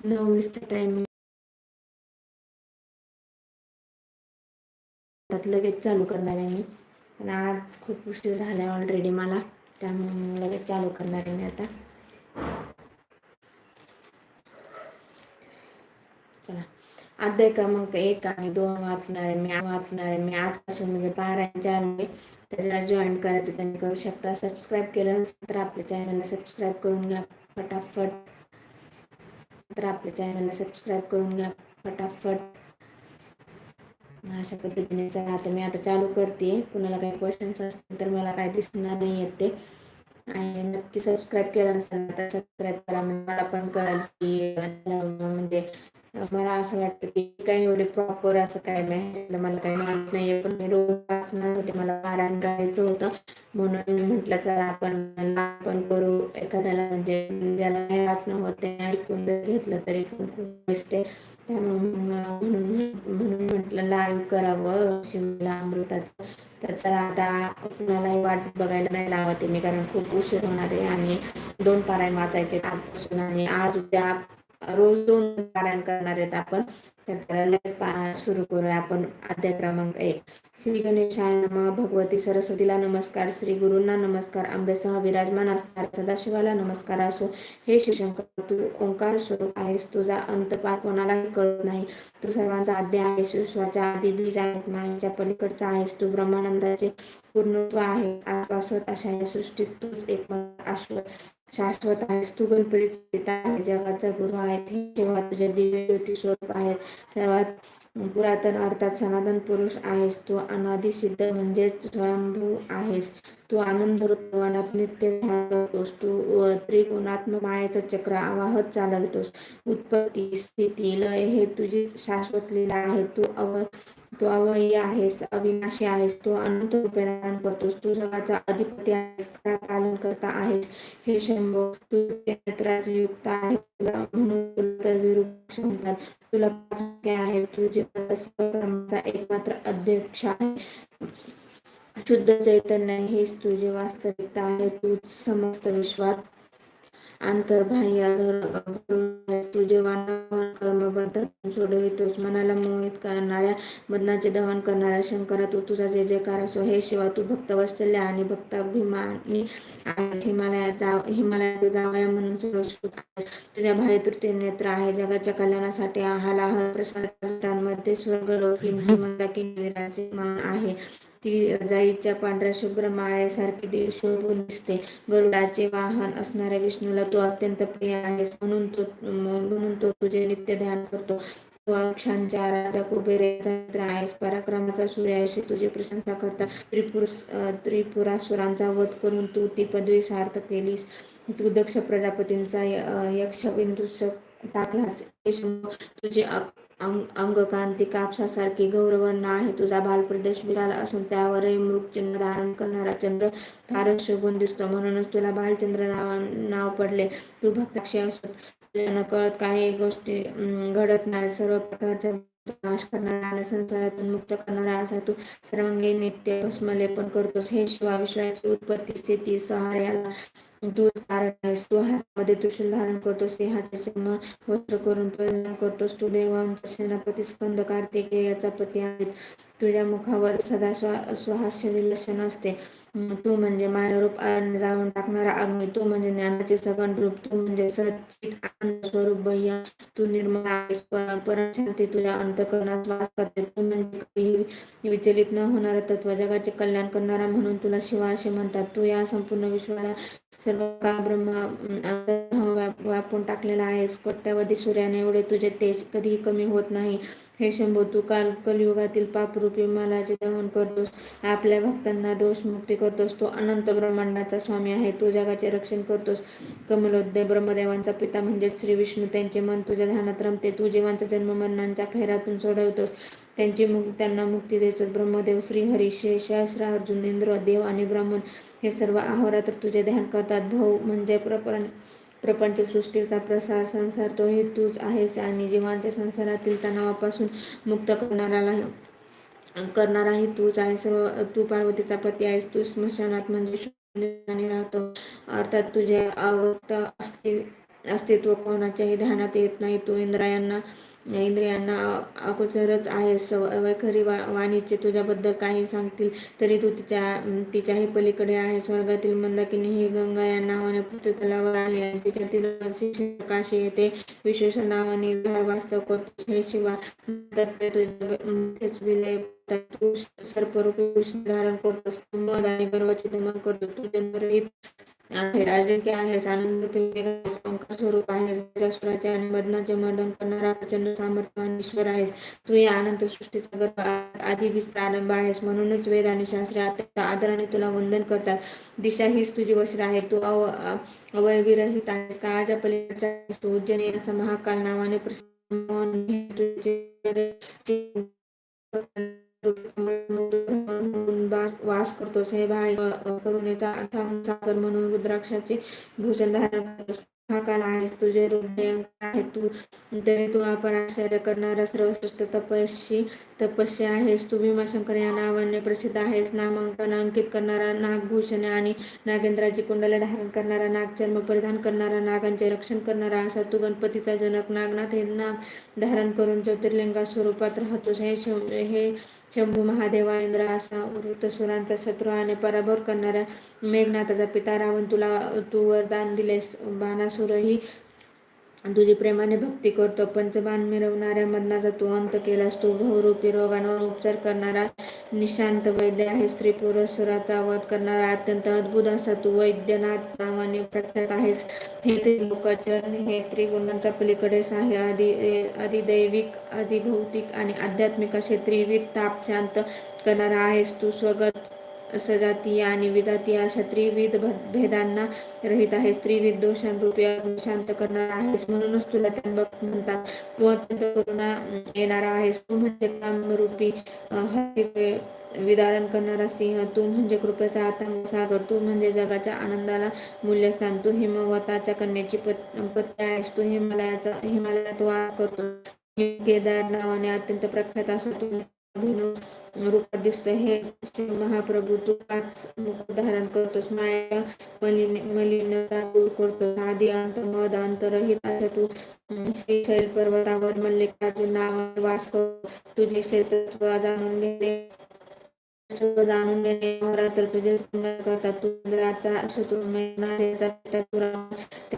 नऊ वीसचा टायमिंग लगेच चालू करणार आहे मी पण आज खूप उशीर झाला ऑलरेडी मला त्यामुळे लगेच चालू करणार आहे मी आता चला अध्याय क्रमांक एक आणि दोन वाचणार आहे मी वाचणार आहे मी आजपासून म्हणजे बारा आले त्याला जॉईन करायचं त्यांनी करू शकता सबस्क्राईब केलं तर आपल्या चॅनलला सबस्क्राईब करून घ्या फटाफट तर आपल्या चॅनलला सबस्क्राईब करून घ्या फटाफट. अशा पद्धतीने आता मी आता चालू करते. कुणाला काही क्वेश्चन्स असतील तर मला काय दिसणार नाही आहेत ते. आणि नक्की सबस्क्राईब केलं नसेल तर सबस्क्राईब करा. म्हणजे मला पण कळेल की म्हणजे मला असं वाटतं की काही एवढे प्रॉपर असं काय नाही. मला काही माहीत नाहीये. पण मी रोज वाचणार होते मला पारायण करायचं होतं. म्हणून मी म्हटलं चला आपण आपण करू एखाद्याला म्हणजे ज्याला नाही वाचणं होते ऐकून जर घेतलं तरी पण खूप असते त्यामुळे म्हणून म्हणून म्हटलं लाईव्ह करावं शिमला अमृताचं. तर चला आता कुणालाही वाट बघायला नाही लावते मी कारण खूप उशीर होणार आहे आणि दोन पारायण वाचायचे आजपासून. आणि आज उद्या रोज दोन पारायण करणार आहेत आपण. तर सुरू करूया आपण अध्याय क्रमांक एक. श्री गणेशाय नम भगवती सरस्वतीला नमस्कार श्री गुरूंना नमस्कार आंबेसह विराजमान असणार सदाशिवाला नमस्कार असो. हे शिवशंकर तू ओंकार स्वरूप आहेस तुझा अंतपात कोणालाही कळत नाही. तू सर्वांचा अध्याय आहेस विश्वाच्या आधी बीज आहेत मायाच्या पलीकडचा आहेस तू ब्रह्मानंदाचे पूर्णत्व आहे आश्वासत अशा या सृष्टीत तूच एक आश्व शाश्वत आहेस तू गणपतीचा जगाचा गुरु आहेस हे जेव्हा तुझे दिव्य ज्योती स्वरूप आहेत सर्वात पुरातन अर्थात सनातन पुरुष आहेस तू अनादी सिद्ध म्हणजेच स्वयंभू आहेस तू आनंद रूपवानात नित्य करतोस तू त्रिगुणात्मक मायेचं चक्र आवाहत चालवतोस उत्पत्ती स्थिती लय हे तुझी शाश्वत लीला आहे तू अव तू अवय्य आहेस अविनाशी आहेस तू अनंत रूपे धारण करतोस तू जगाचा अधिपती आहेस पालन करता आहेस. हे शंभो तू नेत्राचे युक्त आहे तुला म्हणून तर विरुक्ष म्हणतात. तुला पाच आहे तू जीवनाचा एकमात्र अध्यक्ष आहे. शुद्ध चैतन्य हेच तुझे वास्तविकता आहे तू समस्त विश्वात आंतरबाह्य तू जेव्हा कर्मबद्ध सोडवितोस मनाला मोहित करणाऱ्या बदनाचे दहन करणाऱ्या शंकरा तू तुझा जे जयकार असो हे शिवा तू भक्त वत्सल्य आणि भक्ताभिमानी आहेस. हिमालयात जा हिमालयात जावया म्हणून सर्वश्रुत तुझ्या भाई तृतीय नेत्र आहे. जगाच्या कल्याणासाठी आहालाह प्रसारांमध्ये स्वर्ग लोकींची मंदाकिनी विराजमान आहे. ती जाईच्या पांढऱ्या शुभ्र माळेसारखी शोभून दिसते. गरुडाचे वाहन असणाऱ्या विष्णूला तू अत्यंत प्रिय आहेस. म्हणून तो म्हणून तो तुझे नित्य ध्यान करतो. क्षांच्या राजा कुबेर आहेस. पराक्रमाचा सूर्याशी तुझी प्रशंसा करता. त्रिपुर त्रिपुरासुरांचा वध करून तू ती पदवी सार्थ केलीस. तू दक्ष प्रजापतींचा यक्ष बिंदू टाकलास. तुझे अंग अंगकांती कापसासारखी गौरवर्ण आहे. तुझा बालप्रदेश विशाल असून त्यावरही मृग चिन्ह धारण करणारा चंद्र फारच शोभून दिसतो. म्हणूनच तुला बालचंद्र नाव नाव पडले. तू भक्ताक्षी असून कळत काही गोष्टी घडत नाही. सर्व प्रकारच्या नाश करणारा आणि संसारातून मुक्त करणारा असा तू सर्वांगी नित्य भस्मलेपन करतोस. हे शिवा विश्वाची उत्पत्ती स्थिती सहार्याला तू कारण आहेस तू हातामध्ये त्रिशूल धारण करतोस सिंहाचे जन्म वस्त्र करून परिधान करतोस तू देवांचा सेनापती स्कंद कार्तिकेयाचा पती आहे तुझ्या मुखावर सदा स्वहास्य विलक्षण असते. तू म्हणजे मायारूप जाऊन टाकणारा अग्नी तू म्हणजे ज्ञानाचे सगण रूप तू म्हणजे सचित आनंद स्वरूप भैया तू निर्मळ आहेस परम शांती तुझ्या अंतकरणात वास करते. तू म्हणजे विचलित न होणारा तत्व जगाचे कल्याण करणारा म्हणून तुला शिवा असे म्हणतात. तू या संपूर्ण विश्वाला सर्व काळ ब्रह्म व्यापून टाकलेला आहेस. कोट्यावधी सूर्याने एवढे तुझे तेज कधीही कमी होत नाही. हे शंभू तू काल कलयुगातील पापरूपी मलाचे दहन करतोस. आपल्या भक्तांना दोषमुक्ती करतोस. तो अनंत ब्रह्मांडाचा स्वामी आहे. तू जगाचे रक्षण करतोस. कमलोदय ब्रह्मदेवांचा पिता म्हणजेच श्री विष्णू. त्यांचे मन तुझ्या ध्यानात रमते. तू जीवांचा जन्म मरणांच्या फेरातून सोडवतोस. त्यांची मुक त्यांना मुक्ती देतो ब्रह्मदेव श्रीहरी शेष अर्जुन इंद्र देव आणि ब्राह्मण हे सर्व आहोरात्र तुझे ध्यान करतात. भाऊ म्हणजे प्रपंच प्रपंच सृष्टीचा प्रसार संसार तो हे तूच आहेस आणि जीवांच्या संसारातील तणावापासून मुक्त करणारा करणाराही तूच आहे. सर्व तू पार्वतीचा पती आहेस. तू स्मशानात म्हणजे राहतो. अर्थात तुझे अवक्त अस्तित्व कोणाच्याही ध्यानात येत नाही. तू इंद्रायांना इंद्रियांना अगोचरच आहेस. खरी वा वाणीचे तुझ्याबद्दल काही सांगतील तरी तू तिच्या तिच्याही पलीकडे आहे स्वर्गातील मंदाकिनी ही गंगा या नावाने पृथ्वीतलावर आली आणि तिच्यातील काशी येते. विशेष नावाने वास्तव करतो हे शिवाय विलय तू सर्परूपी धारण करतोस. मद आणि गर्वाचे दमन करतो तू जन्मरहित आहे. अजिंक्य आहेस आनंद शंकर स्वरूप आहेस स्वराचे आणि मदनाचे मर्दन करणारा प्रचंड सामर्थ्य ईश्वर आहेस तू या अनंत सृष्टीचा गर्भ आधी प्रारंभ आहेस. म्हणूनच वेद आणि शास्त्रे आदराने तुला वंदन करतात. दिशा हीच तुझी वस्त्र आहे. तू अव अवयविरहित आहेस. काळाच्या पलीकडच्या तू. उज्जैनी असं महाकाल नावाने प्रसिद्ध वास करतोस हे भाई करुणेचा सागर म्हणून रुद्राक्षाचे भूषण धारण करतोस. हा काल आहेस. तुझे हृदय आहे. तू तरी तू आपण आश्चर्य करणारा सर्वश्रेष्ठ तपस्वी तपस्या आहेस. तू भीमाशंकर या नावाने प्रसिद्ध आहेस. नामांकन अंकित करणारा नागभूषण आणि नागेंद्राची कुंडले धारण करणारा नागचर्म परिधान करणारा नागांचे रक्षण करणारा असा तू गणपतीचा जनक नागनाथ हे नाम धारण करून ज्योतिर्लिंगा स्वरूपात राहतोस. हे हे शंभू महादेवा इंद्र असा वृत्तसुरांचा शत्रू आणि पराभव करणाऱ्या मेघनाथाचा पिता. रावण तुला तू वरदान दिलेस. बाणासुरही तुझी प्रेमाने भक्ती करतो. पंचबाण मिरवणाऱ्या मदनाचा तू अंत केलास. तू बहुरूपी रोगांवर उपचार करणारा निशांत वैद्य आहे. स्त्री पुरस्सुराचा वध करणारा अत्यंत अद्भुत असा तू वैद्यनाथ नावाने प्रख्यात आहेस. हे त्रिलोकाचरण हे त्रिगुणांच्या पलीकडेच आहे आदि अधिदैविक अधिभौतिक आणि आध्यात्मिक असे त्रिविध ताप शांत करणारा आहेस. तू स्वगत सजातीय आणि विजातीय अशा त्रिविध भेदांना रहित आहे स्त्रीविध दोषांरूपी शांत करणार आहेस म्हणूनच तुला त्र्यंबक म्हणतात. तू अत्यंत करुणा येणारा आहेस. तू म्हणजे कामरूपी विदारण करणारा सिंह. तू म्हणजे कृपेचा आतंक सागर. तू म्हणजे जगाच्या आनंदाला मूल्यस्थान. तू हिमवताच्या कन्याची पत्नी आहेस. तू हिमालयाचा हिमालयात वास करतो. केदार नावाने अत्यंत प्रख्यात असतो रूपात दिसतो हे महाप्रभू तू पाच मुकुट धारण करतोस. माया मलिन मलिनता दूर करतो आधी अंत मद अंतरहित असा तू श्रीशैल पर्वतावर मल्लिकार्जुन नावाने वास करतो. तुझे क्षेत्रत्व जाणून घेणे जाणून घेणे तर तुझे करतात. तू इंद्राचा शत्रू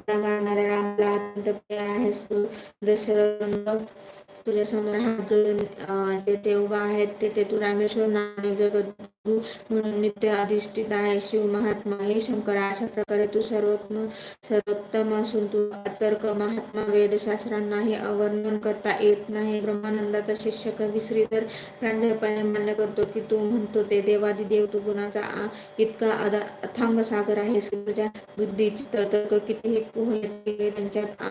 मारणाऱ्या रामला अत्यंत प्रिय आहेस. तू दशरथ तुझ्या समोर हात जोडून तेथे उभा आहेत तेथे तू रामेश्वर नाणे जगत म्हणून नित्य अधिष्ठित आहे. शिव महात्मा हे शंकर. अशा प्रकारे तू सर्वोत्तम सर्वोत्तम असून तू तर्क महात्मा वेदशास्त्रांनाही अवर्णन करता येत नाही. ब्रह्मानंदाचा शिष्य कवी श्रीधर प्रांजळपणे मान्य करतो की तू म्हणतो ते देवादी देव तू गुणाचा इतका अथांग सागर आहे तुझ्या बुद्धीची तर्क कितीही पोहले त्यांच्यात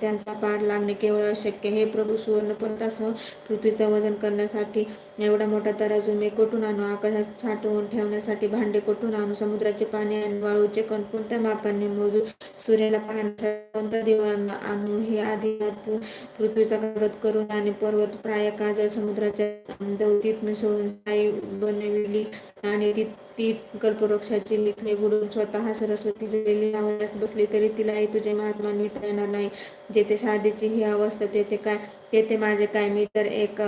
त्यांचा पार लागणे केवळ अशक्य हे प्रभू सुवर्णपर्वतासह पृथ्वीचं वजन करण्यासाठी एवढा मोठा तराजू मी कुठून आणू आकाशात साठवून ठेवण्यासाठी भांडे कुठून आणू? समुद्राचे पाणी आणि वाळूचे कण कोणत्या मापाने मोजू? सूर्याला पाहण्यासाठी कोणत्या दिवाना आणू? हे आधी पृथ्वीचा कागद करून आणि पर्वत प्राय काजळ समुद्राच्या दौतीत मिसळून साई बनविली आणि ती ती कल्पवृक्षाची लिखणे बुडून स्वतः सरस्वती जलेली लावण्यास बसली तरी तिलाही तुझे महात्मा मिळता येणार नाही. जेथे शादीची ही अवस्था तेथे काय तेथे माझे काय? मी तर एक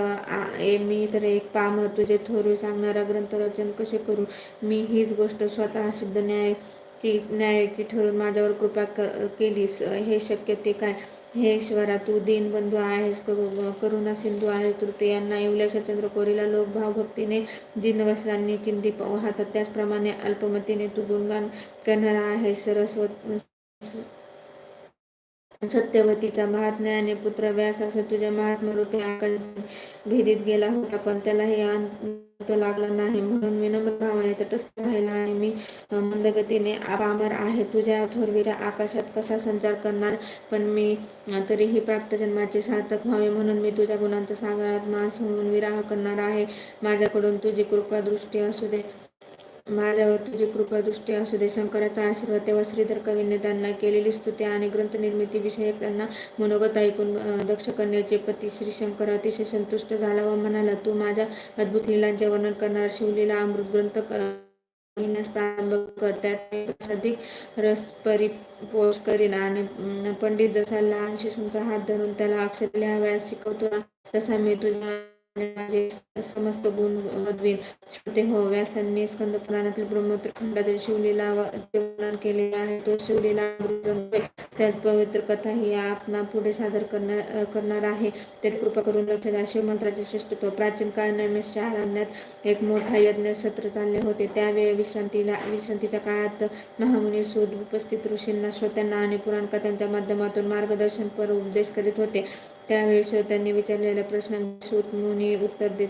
मी तर एक पामर तुझे थोरू सांगणारा ग्रंथ रचन कसे करू? मी हीच गोष्ट स्वतः सिद्ध न्याय ची न्यायाची ठरून माझ्यावर कृपा कर केलीस. हे शक्य ते काय? हे ईश्वरा तू दीनबंधू आहेस करू करुणा सिंधू आहे तृतीयांना येवल्याशा चंद्रकोरीला लोक भावभक्तीने वस्त्रांनी चिंती वाहतात त्याचप्रमाणे अल्पमतीने तू गुणगान करणारा आहेस सरस्वत सत्यवतीचा महात्म्याने पुत्र व्यास असं तुझ्या महात्मरूपी आकाश भेदीत गेला होता पण त्यालाही अंत लागला नाही. म्हणून विनम्र भावाने तटस्थ राहिला आणि मी मंदगतीने आबामर आहे. तुझ्या थोरवीच्या आकाशात कसा संचार करणार? पण मी तरीही प्राप्त जन्माचे सार्थक व्हावे. म्हणून मी तुझ्या गुणांचा सागरात मास होऊन विराह करणार आहे. माझ्याकडून तुझी कृपा दृष्टी असू दे. माझ्यावर तुझी कृपादृष्टी असू दे. शंकराचा आशीर्वाद तेव्हा श्रीधर कवींनी त्यांना केलेली स्तुती आणि ग्रंथनिर्मिती विषयक त्यांना मनोगत ऐकून दक्ष करण्याचे पती श्री शंकर अतिशय संतुष्ट झाला व म्हणाला तू माझ्या अद्भुत लिलांचे वर्णन करणार. शिवलीला अमृत ग्रंथ घेण्यास प्रारंभ करतात अधिक रस परिपोष करीन आणि पंडित जसा लहान शिशूंचा हात धरून त्याला अक्षर लिहाव्यास शिकवतो ना, तसा मी तुझ्या माझे समस्त गुण वदवीन श्रुते हो व्यासांनी स्कंद पुराणातील ब्रह्मोत्र खंडातील शिवलीला वर्णन केले आहे तो शिवलीला त्यात पवित्र कथा ही आपणा पुढे सादर करणार करणार आहे. ते कृपा करून लक्ष द्या. शिवमंत्राचे श्रेष्ठत्व. प्राचीन काळ नैमिषच्या अरण्यात एक मोठा यज्ञ सत्र चालले होते. त्यावेळी विश्रांतीला विश्रांतीच्या काळात महामुनी सूद उपस्थित ऋषींना श्रोत्यांना आणि पुराण कथांच्या माध्यमातून मार्गदर्शन पर उपदेश करीत होते. त्यावेळी श्रोत्यांनी विचारलेल्या प्रश्नांनी सूत मुनी उत्तर देत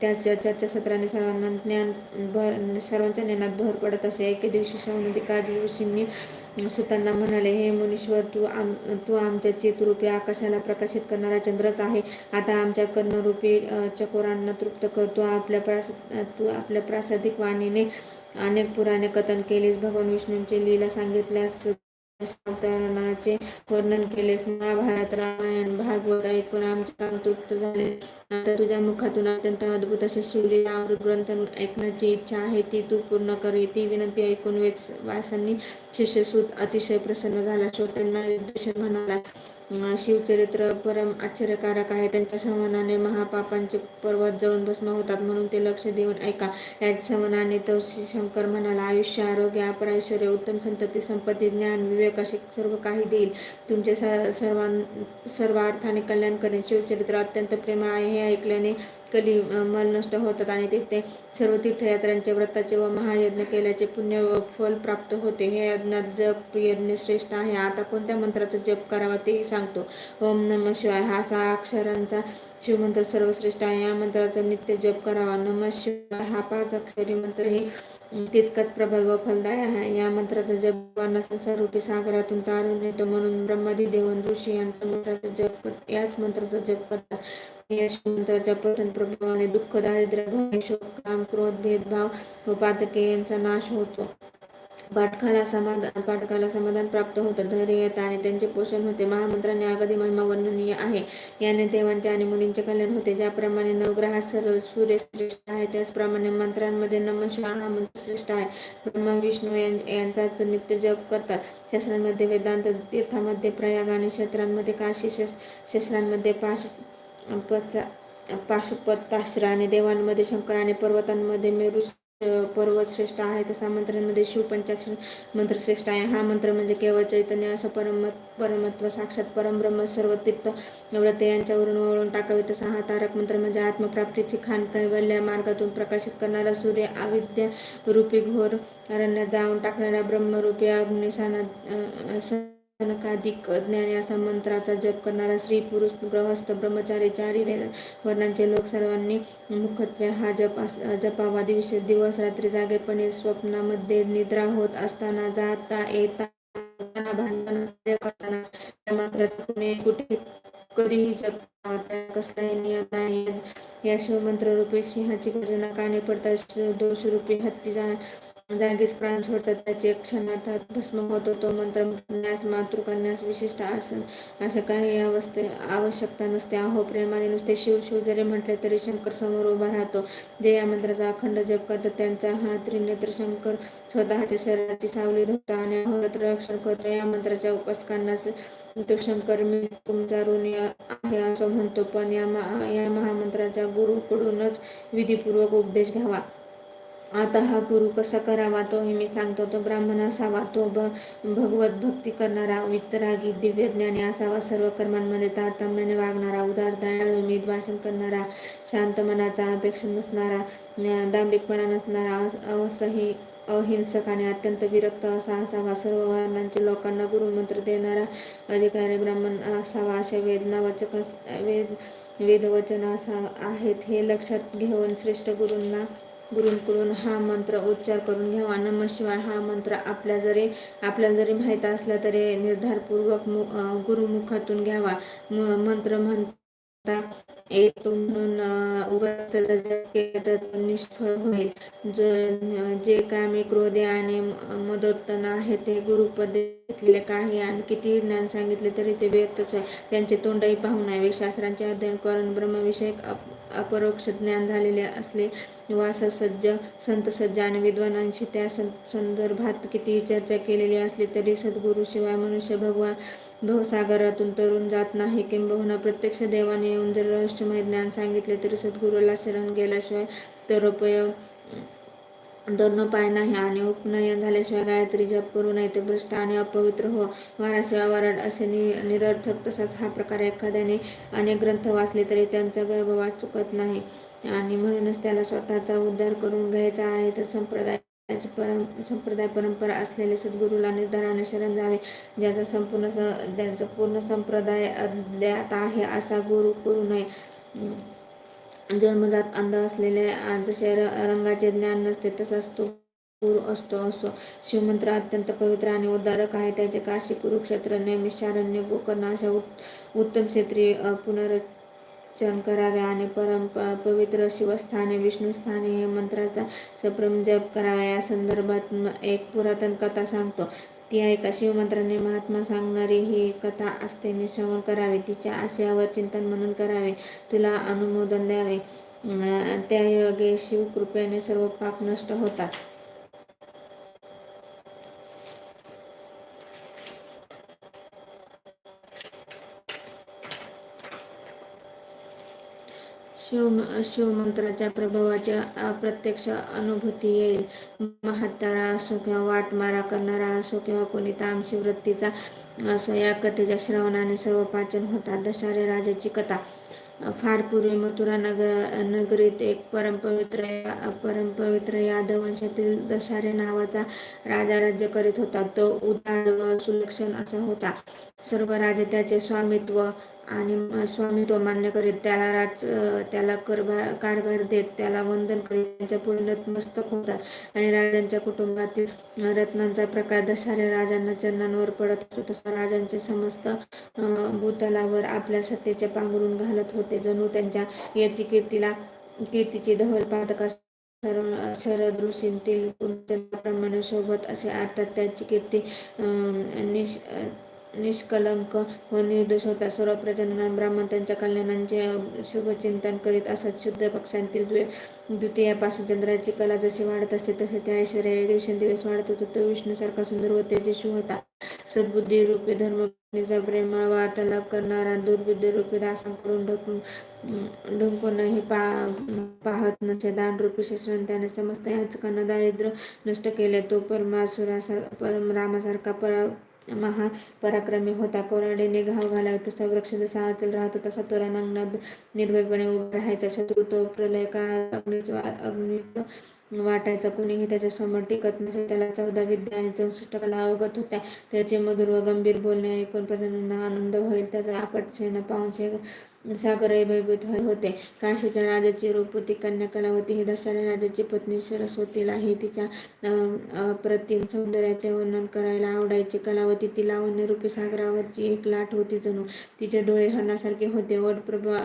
त्या चर्चासत्राने सर्वांना ज्ञान भर सर्वांच्या ज्ञानात भर पडत असे. एके दिवशी शौनदिकाजी ऋषींनी सुतांना म्हणाले हे मुनीश्वर तू आम तू आमच्या चितरूपी आकाशाला प्रकाशित करणारा चंद्रच आहे. आता आमच्या कर्णरूपी चकोरांना तृप्त करतो आपल्या प्रास तू आपल्या प्रासादिक वाणीने अनेक पुराणे कथन केलेस. भगवान विष्णूंचे लीला सांगितल्यास अवतरणाचे वर्णन केलेस. महाभारत रामायण भागवत ऐकून आमचे काम तृप्त झाले. आता तुझ्या मुखातून अत्यंत अद्भुत असे शिवलीला अमृत ग्रंथ ऐकण्याची इच्छा आहे. ती तू पूर्ण कर. ती विनंती ऐकून वेद वासांनी शिष्यसूत अतिशय प्रसन्न झाला. श्रोत्यांना विदूषण म्हणाला शिवचरित्र परम आश्चर्यकारक आहे. त्यांच्या श्रवणाने महापापांचे पर्वत जळून भस्म होतात म्हणून ते लक्ष देऊन ऐका. या श्रवणाने तो शंकर म्हणाला आयुष्य आरोग्य अपराश्वर्य उत्तम संतती संपत्ती ज्ञान विवेक असे सर्व काही देईल. तुमचे सर्वां सर्व अर्थाने कल्याण करेल शिवचरित्र अत्यंत प्रेम आहे हे ऐकल्याने कली मल नष्ट होतात आणि तिथे सर्व तीर्थयात्रांचे व्रताचे व महायज्ञ केल्याचे पुण्य व फल प्राप्त होते. हे यज्ञात जप यज्ञ श्रेष्ठ आहे. आता कोणत्या मंत्राचा जप करावा तेही सांगतो. ओम नम शिवाय. हा सहा अक्षरांचा शिवमंत्र सर्वश्रेष्ठ आहे. या मंत्राचा नित्य जप करावा. नम शिवाय. हा पाच अक्षरी मंत्र हे तितकाच प्रभावी व फलदाय आहे. या मंत्राचा जप संसार रूपी सागरातून तारून येतो. म्हणून ब्रह्मादी देवन ऋषी यांचा मंत्राचा जप याच मंत्राचा जप करतात. या मंत्राच्या पठण प्रभावाने दुःख दारिद्र्य भय शोक काम क्रोध भेदभाव व पातके यांचा नाश होतो. पाठकाला समाधान पाठकाला समाधान प्राप्त होतं. धैर्य आणि त्यांचे पोषण होते. महामंत्राने अगदी महिमा वर्णनीय आहे. याने देवांचे आणि मुलींचे कल्याण होते. ज्याप्रमाणे नवग्रह सरळ सूर्य श्रेष्ठ आहे त्याचप्रमाणे मंत्रांमध्ये नमशिवाय हा मंत्र श्रेष्ठ आहे. ब्रह्मा विष्णू यांचाच नित्य जप करतात. शास्त्रांमध्ये वेदांत तीर्थामध्ये प्रयाग आणि क्षेत्रांमध्ये काशी शस्त्रांमध्ये पाश पचा- पाशुपताश्राने देवांमध्ये शंकर आणि पर्वतांमध्ये मेरू पर्वत श्रेष्ठ आहे तसा मंत्रांमध्ये शिव पंचाक्षर मंत्र श्रेष्ठ आहे. हा मंत्र म्हणजे केवळ चैतन्य असं परम परमत्व साक्षात परमब्रह्म सर्व तीर्थ व्रते यांच्यावरून वळून टाकावे. तसा हा तारक मंत्र म्हणजे आत्मप्राप्तीची खान कैवल्य मार्गातून प्रकाशित करणारा सूर्य अविद्या रूपी घोर अरण्यात जाऊन टाकणारा ब्रह्मरूपी अग्निसाना सनकाधिक ज्ञान असा मंत्राचा जप करणारा स्त्री पुरुष गृहस्थ ब्रह्मचारी चारी वर्णांचे लोक सर्वांनी मुख्यत्वे हा जप जपावा दिवस दिवस रात्री जागेपणे स्वप्नामध्ये निद्रा होत असताना जाता येता भांडण करताना या मंत्राचा कुठे कधीही जप कसलाही नियम नाही. या शिवमंत्र रूपी सिंहाची गर्जना काने पडतात दोष रूपी हत्ती जा जागीच प्राण सोडतात. त्याचे क्षणार्थात भस्म होतो. तो मंत्र न्यास मातृ विशिष्ट आसन अशा काही अवस्थे आवश्यकता नसते. अहो प्रेमाने नुसते शिव शिव जरी म्हटले तरी शंकर समोर उभा राहतो. जे या मंत्राचा अखंड जप करतात त्यांचा हा त्रिनेत्र शंकर स्वतःच्या शरीराची सावली धरतो आणि अहोरात्र रक्षण करतो. या मंत्राच्या उपासकांना तो शंकर मी तुमचा ऋणी आहे असं म्हणतो. पण या महा या महामंत्राचा गुरुकडूनच विधीपूर्वक उपदेश घ्यावा. आता हा गुरु कसा करावा तोही मी सांगतो. तो ब्राह्मण असावा तो भ भगवत भक्ती करणारा वित्तरागी दिव्य ज्ञानी असावा. सर्व कर्मांमध्ये तारतम्याने वागणारा उदार दयाळू मीत भाषण करणारा शांत मनाचा अपेक्षा नसणारा दांभिकपणा नसणारा असही अहिंसक आणि अत्यंत विरक्त असा असावा. सर्व वर्णांचे लोकांना गुरुमंत्र देणारा अधिकारी ब्राह्मण असावा. असे वेदनावचक अस- वेद वेदवचन असा आहेत. हे लक्षात घेऊन श्रेष्ठ गुरूंना गुरूंकडून हा मंत्र उच्चार करून घ्यावा. नम शिवाय हा मंत्र आपल्या जरी आपल्याला जरी माहीत असला तरी निर्धारपूर्वक मु गुरुमुखातून घ्यावा. मंत्र म्हणता येतो म्हणून अं, उगाच केलं तर निष्फळ होईल. ज- जे कामे क्रोधे आणि मदोत्तन आहे ते गुरुपदे घेतलेले काही आणि किती ज्ञान सांगितले तरी ते व्यर्थच आहे. त्यांचे तोंडही पाहू नये. शास्त्रांचे अध्ययन करून ब्रह्मविषयक अपरोक्ष ज्ञान झालेले असले वाससज्ज संतसज्ज आणि विद्वानांशी त्या संदर्भात कितीही चर्चा केलेली असली तरी सद्गुरूशिवाय मनुष्य भगवान भवसागरातून तरुण जात नाही किंबहुना प्रत्यक्ष देवाने येऊन जर रहस्यमय ज्ञान सांगितले तरी सद्गुरूला शरण गेल्याशिवाय तर दोन पाय नाही आणि उपनयन झाल्याशिवाय गायत्री जप करू नये ते भ्रष्ट आणि अपवित्र हो. वाराशिवाय वरड असे नि निरर्थक तसाच हा प्रकार एखाद्याने अनेक ग्रंथ वाचले तरी त्यांचा गर्भवास चुकत नाही. आणि म्हणूनच त्याला स्वतःचा उद्धार करून घ्यायचा आहे. तर संप्रदाय परं संप्रदाय परंपरा असलेले सद्गुरूला निर्धाराने शरण जावे. ज्याचा संपूर्ण त्यांचा पूर्ण संप्रदाय अज्ञात आहे असा गुरु करू नये. जन्मजात अंध असलेले जसे रंगाचे ज्ञान नसते तसाच तो पूर असतो असो. शिवमंत्र अत्यंत पवित्र आणि उद्धारक आहे. त्याचे काशी कुरुक्षेत्र नैमिषारण्य गोकर्ण अशा उत्तम क्षेत्री पुनर करावे आणि परम पवित्र शिवस्थाने विष्णुस्थाने हे मंत्राचा सप्रम जप करावा. या संदर्भात एक पुरातन कथा सांगतो. ती ऐका शिवमंत्राने महात्मा सांगणारी ही कथा आस्थेने श्रवण करावे तिच्या आशयावर चिंतन म्हणून करावे तुला अनुमोदन द्यावे. त्या योगे शिवकृपेने सर्व पाप नष्ट होतात. शिव शिवमंत्राच्या प्रभावाची अप्रत्यक्ष अनुभूती येईल. महाताळा असो किंवा वाटमारा करणारा असो किंवा कोणी तामशी वृत्तीचा असो या कथेच्या श्रवणाने सर्व पाचन होतात. दशारे राजाची कथा. फार पूर्वी मथुरा नगर नगरीत एक परमपवित्र परमपवित्र यादव वंशातील दशारे नावाचा राजा राज्य करीत होता. तो उदार व सुलक्षण असा होता. सर्व राजे त्याचे स्वामित्व आणि स्वामी तो मान्य करीत त्याला राज त्याला करभार कारभार देत त्याला वंदन करीत त्यांच्या पुढे नतमस्तक होतात आणि राजांच्या कुटुंबातील रत्नांचा प्रकार दशारे राजांना चरणांवर पडत असतो. तसा राजांचे समस्त भूतलावर आपल्या सत्तेचे पांघरून घालत होते. जणू त्यांच्या यती कीर्तीला कीर्तीची धवल पातका शरद ऋषींतील प्रमाणे सोबत असे. अर्थात त्याची कीर्ती निश निष्कलंक व निर्दोष होता सर्व प्रजनन ब्राह्मण त्यांच्या कल्याणांचे शुभचिंतन करीत असत. शुद्ध पक्षांतील द्वितीयापासून चंद्राची कला जशी वाढत असते तसे त्या ऐश्वर्या दिवसेंदिवस वाढत होतो. तो विष्णूसारखा सुंदर व तेजस्वी होता. सद्बुद्धी रूपी धर्म प्रेमळ वार्तालाप करणारा दुर्बुद्धी रूपी दासांकडून ढकून ढुंकूनही पा पाहत नसे. दान रूपी शस्त्राने त्याने समस्त याचकांना दारिद्र्य नष्ट केले. तो परमासुरासार परम रामासारखा महा पराक्रमी होता. कोराडीने घाव घालावे तसा वृक्ष जसा अचल राहतो तसा तो रणांगणात निर्भयपणे उभा राहायचा. शत्रू तो प्रलय काळात अग्निच वाटायचा. कुणीही त्याच्यासमोर टिकत नसे त्याला चौदा विद्या आणि चौसष्ट कला अवगत होत्या. त्याचे मधुर व गंभीर बोलणे ऐकून प्रजनांना आनंद होईल. त्याचा आपट सेना पाहून सागरही भयभीत होते. काशीच्या राजाची रूपती कन्या कलावती ही दसऱ्या राजाची पत्नी सरस्वतीलाही तिच्या अप्रतिम सौंदर्याचे वर्णन करायला आवडायचे. कलावती तिला लावण्य रूपी सागरावरची एक लाट होती जणू. तिचे डोळे हरणासारखे होते. वट प्रभा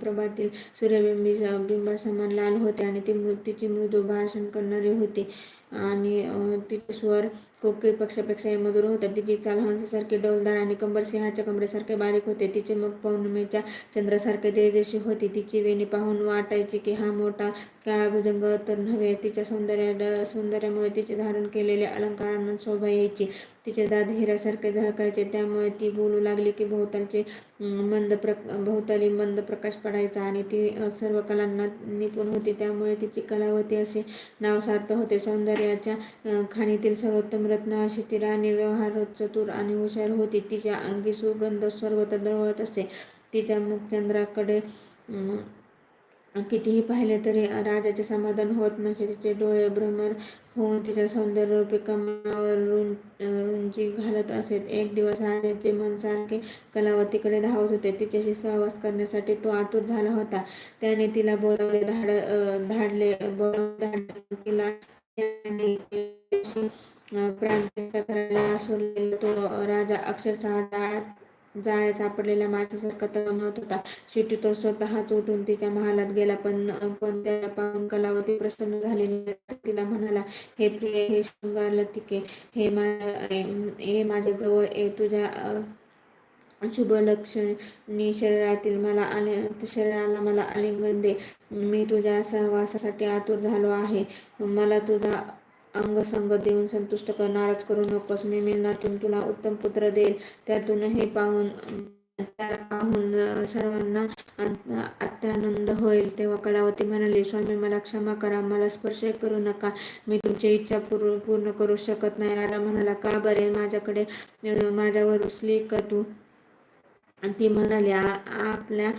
प्रभातील सूर्यबिंबी बिंबासमान लाल होते आणि ती तिची मृदू भाषण करणारी होती. आणि तिचे स्वर कोकीळ पक्षापेक्षाही मधुर होता तिची चाल हंसासारखी डौलदार आणि कंबर सिंहाच्या कमरेसारखे बारीक होते. तिचे मग पौर्णिमेच्या चंद्रासारखे तेजस्वी होती. तिची वेणी पाहून वाटायची की हा मोठा काळा भुजंग तर नव्हे तिच्या सौंदर्या सौंदर्यामुळे तिचे धारण केलेले अलंकारांना शोभा यायची. तिचे दाद हिऱ्यासारखे झळकायचे. त्यामुळे ती बोलू लागली की भोवतालचे मंद प्र भोवताली मंद प्रकाश पडायचा आणि ती सर्व कलांना निपुण होती. त्यामुळे तिची कलावती असे नाव सार्थ होते. सौंदर्याच्या खाणीतील सर्वोत्तम रत्न अशी ती राणी व्यवहार चतुर आणि हुशार होती. तिच्या अंगी सुगंध सर्वत्र दळवत असे. तिच्या मुखचंद्राकडे कितीही पाहिले तरी राजाचे समाधान होत नसे. तिचे डोळे भ्रमर होऊन तिच्या सौंदर्यरूपी कमावर रुं रुंजी घालत असेत एक दिवस राजाचे मन सारखे कलावतीकडे धावत होते. तिच्याशी सहवास करण्यासाठी तो आतुर झाला होता. त्याने तिला बोलावले धाड धाडले बोलावले तिला प्रांत सोडलेला तो राजा अक्षरशः जाळ्यात सापडलेल्या माशासारखा तळमळत होता. शेवटी तो स्वतःच उठून तिच्या महालात गेला पण पण त्याला पाहून कलावती प्रसन्न झाली. तिला म्हणाला हे प्रिय हे शृंगार लतिके हे मा हे माझ्या जवळ ये. तुझ्या शुभ लक्षणी शरीरातील मला आले शरीराला मला आलिंगन दे. मी तुझ्या सहवासासाठी आतुर झालो आहे. मला तुझा अंगसंग देऊन संतुष्ट करणारच करू नकोस. मी मिलनातून तुला उत्तम पुत्र देईल. त्यातून हे पाहून पाहून सर्वांना अत्यानंद होईल. तेव्हा कलावती म्हणाली स्वामी मला क्षमा करा. मला स्पर्श करू नका. मी तुमची इच्छा पूर्ण करू शकत नाही. राजा म्हणाला का बरे? माझ्याकडे माझ्यावर रुसली का तू? ती म्हणाली आपल्या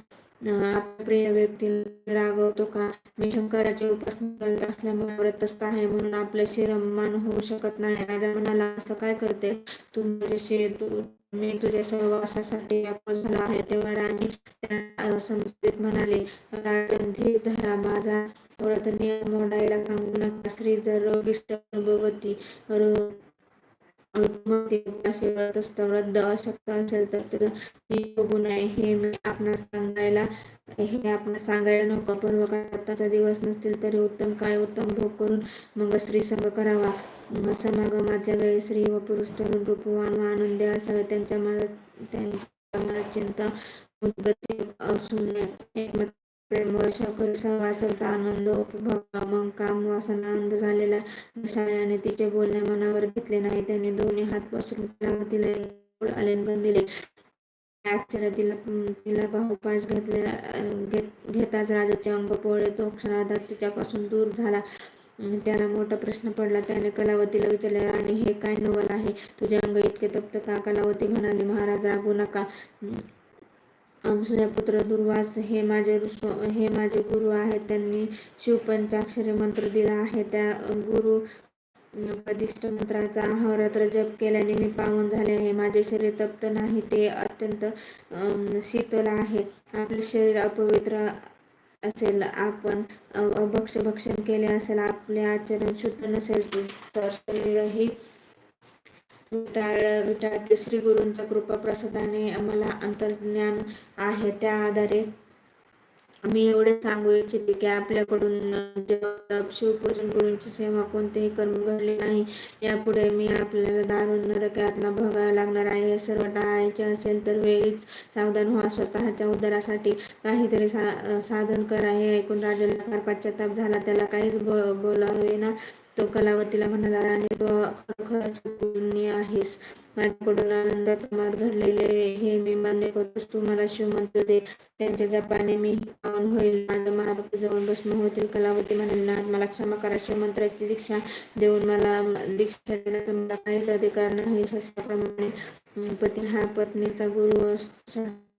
प्रिय व्यक्तीला रागवतो का? मी शंकराची उपासना करत असल्यामुळे व्रतस्थ आहे म्हणून आपले शिरमान होऊ शकत नाही. राजा म्हणाला असं काय करते? तू माझ्याशी तू मी तुझ्या सहवासासाठी व्याकुळ झाला आहे. तेव्हा राणी त्या संस्कृत म्हणाले राजंधी धरा माझा. व्रत नियम मोडायला सांगू नका. श्री जर रोगिष्ट गर्भवती व्रत अशक्त असेल तर बघू आहे हे मी आपण सांगायला हे आपण सांगायला नको. पण आताचा दिवस नसतील तरी उत्तम काय उत्तम भोग करून मग स्त्री संग करावा. समागमाच्या वेळी स्त्री व पुरुष तरुण रूपवान व आनंदी असावे. त्यांच्या मनात त्यांच्या मनात चिंता उद्गती असून एकमत प्रेम वर्षाकर सहवासाचा आनंद उपभोगा मग काम वासना आनंद झालेला आणि तिचे बोलणे मनावर घेतले नाही. त्याने दोन्ही हात पसरून तिला आलिंगन दिले आश्चर्य तिला तिला बाहुपाश घेतले घेताच राजाचे अंग पोळे. तो क्षणार्धात तिच्यापासून दूर झाला. त्याला मोठा प्रश्न पडला. त्याने कलावतीला विचारले आणि हे काय नवल आहे? तुझे अंग इतके तप्त का? कलावती म्हणाली महाराज रागू नका. पुत्र दुर्वास हे माझे हे माझे गुरु आहेत. त्यांनी शिवपंचाक्षरी मंत्र दिला आहे. त्या गुरु प्रदिष्ट मंत्राचा अहोरात्र जप केल्याने मी पावन झाले आहे. माझे शरीर तप्त नाही ते अत्यंत शीतल आहे. आपले शरीर अपवित्र असेल आपण भक्ष भक्षण केले असेल आपले आचरण शुद्ध नसेल तर शरीरही विटाळ विटाळते श्री गुरूंच्या कृपा प्रसादाने मला अंतर्ज्ञान आहे. त्या आधारे मी एवढे सांगू इच्छिते की आपल्याकडून शिवपूजन गुरूंची सेवा कोणतेही कर्म घडले नाही. यापुढे मी आपल्याला दारुण नरकातना भोगावे लागणार आहे. हे सर्व टाळायचे असेल तर वेळीच सावधान व्हा. स्वतःच्या उद्धारासाठी काहीतरी सा साधन करा. हे ऐकून राजाला फार पश्चाताप झाला. त्याला काहीच बोलावे ना. तो कलावतीला म्हणाला राणी तो खरोखरच पुण्य आहेस. माझ्याकडून आनंद प्रमाणात घडलेले हे मी मान्य करतोस तू मला शिवमंत्र दे त्यांच्या जपाने मी पावन होईल. माझं महाभक्त जवळ भस्म होतील. कलावती म्हणाली मला क्षमा करा. शिवमंत्राची दीक्षा देऊन मला दीक्षा देण्याचा मला काहीच अधिकार नाही. शस्त्राप्रमाणे पती हा पत्नीचा गुरु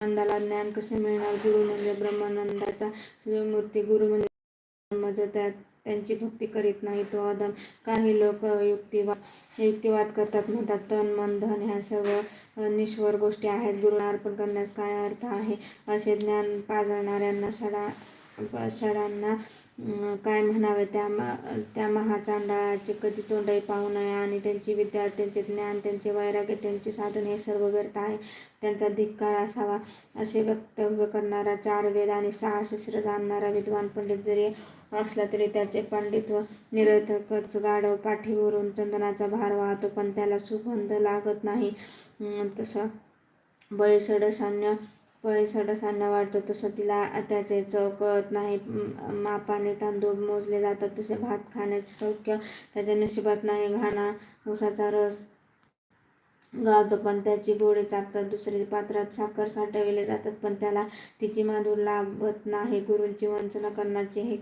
नंदाला ज्ञान कसे मिळणार? गुरु म्हणजे ब्रह्मानंदाचा श्रीमूर्ती गुरु म्हणजे त्यात त्यांची भक्ती करीत नाही तो आदम काही लोक युक्तिवाद युक्तिवाद करतात. म्हणतात तन मन धन ह्या सर्व निश्वर गोष्टी आहेत. गुरु अर्पण करण्यास काय अर्थ आहे? असे ज्ञान पाजळणाऱ्यांना सडा शाळांना काय म्हणावे त्या त्या महाचांडाळाचे कधी तोंडही पाहू नये आणि त्यांची विद्या त्यांचे ज्ञान त्यांचे वैराग्य त्यांचे साधन हे सर्व व्यर्थ आहे. त्यांचा धिक्कार असावा असे वक्तव्य करणारा चार वेद आणि सहा शस्त्र जाणणारा विद्वान पंडित जरी असला तरी त्याचे पंडित्व निरर्थकच गाढव पाठीवरून चंदनाचा भार वाहतो पण त्याला सुगंध लागत नाही. तसं बळीसडसान्य पैसडसांना वाढतो तसं तिला त्याचे चव कळत नाही. मापाने तांदूळ मोजले जातात तसे भात खाण्याचे सौख्य त्याच्या नशिबात नाही. घाणा उसाचा रस गावतो पण त्याची गोळे चाकतात. दुसरे पात्रात साखर साठवले जातात पण त्याला तिची माधुर लाभत नाही. गुरूंची वंचना करण्याची हे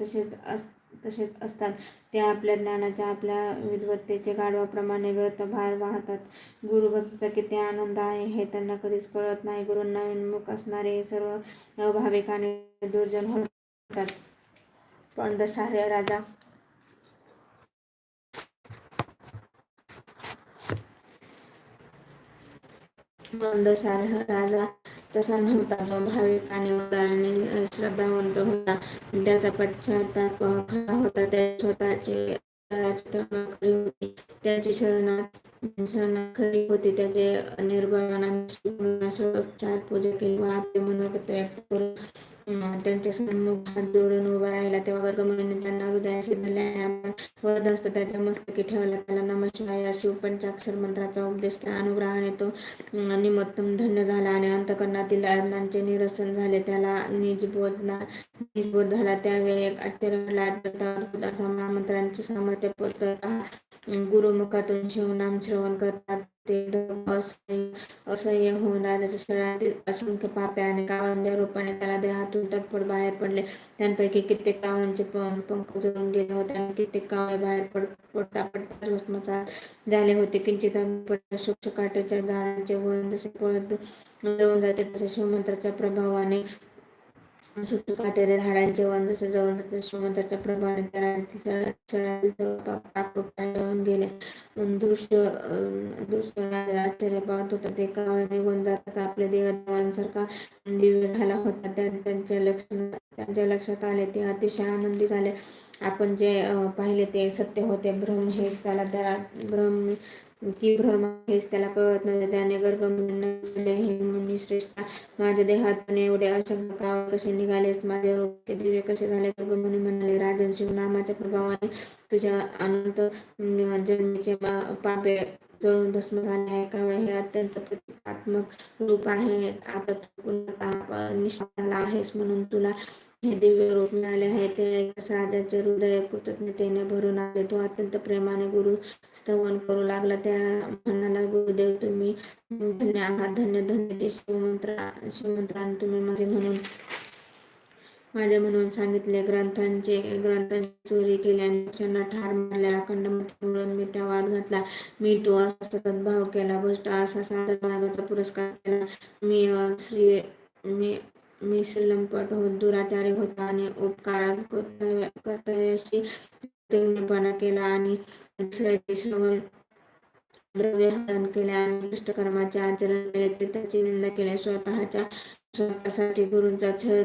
तसेच अस तसेच असतात. ते आपल्या ज्ञानाच्या आपल्या विद्वत्तेचे गाढवाप्रमाणे व्यर्थ बाहेर वाहतात. गुरुभक्तीचा किती आनंद आहे हे त्यांना कधीच कळत नाही. गुरूंना विन्मुख असणारे हे सर्व अभाविक आणि दुर्जन होतात पण दशार्य राजा राजा तसा नव्हता तो भाविक आणि उदाहरणे श्रद्धावंत होता. त्याचा पश्चाताप खरा होता. त्या स्वतःचे होती. त्याची शरणात शरणात खरी होती. त्याचे निर्भयाने चार पूजा केली व आपले मनोगत व्यक्त करून त्यांच्या सन्मुख हात जोडून उभा राहिला. तेव्हा गर्गमुनीने त्यांना हृदयाशी धरले वरद असतो. त्याच्या मस्तकी ठेवला. त्याला नमशिवाय या शिवपंचाक्षर मंत्राचा उपदेश अनुग्रहाने तो निमोत्तम धन्य झाला आणि अंतकरणातील अज्ञानाचे निरसन झाले. त्याला निजबोध निजबोध झाला. त्यावेळी एक आश्चर्य असा महामंत्रांचे सामर्थ्य गुरुमुखातून शिवनाम श्रवण करतात. ते असह्य होऊन राजाच्या शरीरातील असंख्य पापे आणि कावंद्या रूपाने त्याला देहातून तटपट बाहेर पडले. त्यांपैकी कित्येक कावळ्यांचे पंख उजळून गेले होते आणि कित्येक कावळे बाहेर पड पडता पडता भस्मसात झाले होते. किंचित सूक्ष काटेच्या झाडांचे वन जसे पळत जाते तसे शिवमंत्राच्या प्रभावाने सुट्ट काटेरे झाडांचे वन जसे जवळ श्रीमंताच्या प्रमाणे त्या गेले. दृश्य दृश्य आश्चर्य पाहत होता. ते काळ निघून आपल्या देवांसारखा दिव्य झाला होता. त्यांच्या लक्ष त्यांच्या लक्षात आले. ते अतिशय आनंदी झाले. आपण जे पाहिले ते सत्य होते. भ्रम हे त्याला त्याला भ्रम की भ्रम आहेस त्याला कळत नव्हते त्याने गर्ग हे मुनी श्रेष्ठ. माझ्या देहात एवढे अशब्द काळ कसे निघालेच माझे रोग दिव्य कसे झाले? गर्गमुनी म्हणाले राजन शिव नामाच्या प्रभावाने तुझ्या अनंत जन्मीचे पापे जळून भस्म झाले आहे. कावळे हे अत्यंत प्रतिकात्मक रूप आहे. आता तू पुन्हा निष्ठा आहेस म्हणून तुला हे दिव्य रूप मिळाले आहे. ते राजाचे हृदय कृतज्ञतेने भरून आले. तो अत्यंत प्रेमाने गुरु स्तवन करू लागला. त्या म्हणाला गुरुदेव तुम्ही धन्य आहात. धन्य धन्य ते शिवमंत्र शिवमंत्रान तुम्ही माझे म्हणून माझे म्हणून सांगितले. ग्रंथांचे ग्रंथांची चोरी केल्याने आणि ठार मारल्या अखंड म्हणून मी त्या वाद घातला. मी तो असा सतत भाव केला. भ्रष्ट असा सादर मार्गाचा पुरस्कार केला. मी श्री मी मी श्रीलंपट हो दुराचारी होता आणि उपकारात कर्तव्याशी कृतज्ञपणा केला आणि श्रवण द्रव्य हरण केले आणि दुष्टकर्माचे आचरण केले. त्याची निंदा केली स्वतःच्या स्वतःसाठी गुरूंचा छळ